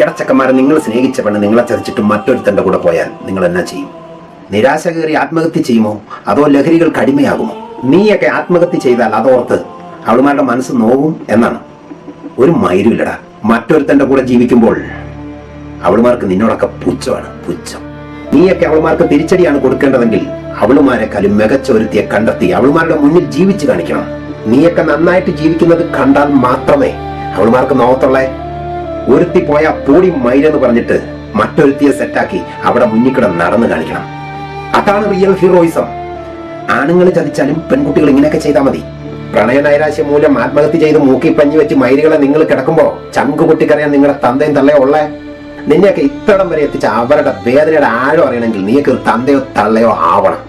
ഇടച്ചക്കന്മാരെ നിങ്ങൾ സ്നേഹിച്ച പെണ്ണ് നിങ്ങളെ ചതിച്ചിട്ട് മറ്റൊരുത്തന്റെ കൂടെ പോയാൽ നിങ്ങൾ എന്നാ ചെയ്യും? നിരാശ കയറി ആത്മഹത്യ ചെയ്യുമോ? അതോ ലഹരികൾക്ക് അടിമയാകുമോ നീയൊക്കെ ആത്മഹത്യ ചെയ്താൽ അതോർത്ത് അവളുമാരുടെ മനസ്സ് നോവും എന്നാണ്. ഒരു മൈരുമില്ലടാ മറ്റൊരുത്തന്റെ കൂടെ ജീവിക്കുമ്പോൾ അവളുമാർക്ക് നിന്നോടൊക്കെ പുച്ഛമാണ് പുച്ഛം. നീയൊക്കെ അവളുമാർക്ക് തിരിച്ചടിയാണ് കൊടുക്കേണ്ടതെങ്കിൽ അവളുമാരെക്കാളും മികച്ച ഒരുത്തിയെ കണ്ടെത്തി അവളുമാരുടെ മുന്നിൽ ജീവിച്ചു കാണിക്കണം. നീയൊക്കെ നന്നായിട്ട് ജീവിക്കുന്നത് കണ്ടാൽ മാത്രമേ അവളുമാർക്ക് നോകത്തുള്ളേ ഒരുത്തി പോയ പൂടി മൈരെന്ന് പറഞ്ഞിട്ട് മറ്റൊരുത്തിയെ സെറ്റാക്കി അവിടെ മുന്നിൽ കിടന്ന് നടന്നു കാണിക്കണം. അതാണ് റിയൽ ഹീറോയിസം ആണുങ്ങൾ ചതിച്ചാലും പെൺകുട്ടികൾ ഇങ്ങനെയൊക്കെ ചെയ്താൽ മതി. പ്രണയ നൈരാശ്യം മൂലം ആത്മഹത്യ ചെയ്ത് മൂക്കി പഞ്ഞി വെച്ച് മൈലുകളെ നിങ്ങൾ കിടക്കുമ്പോ ചങ്കു പൊട്ടിക്കറിയാൻ നിങ്ങളുടെ തന്തയും തള്ളയോ ഉള്ളേ? നിന്നെയൊക്കെ ഇത്തടം വരെ എത്തിച്ച അവരുടെ വേദനയുടെ ആഴം അറിയണമെങ്കിൽ നീയൊക്കെ ഒരു തന്തയോ തള്ളയോ ആവണം.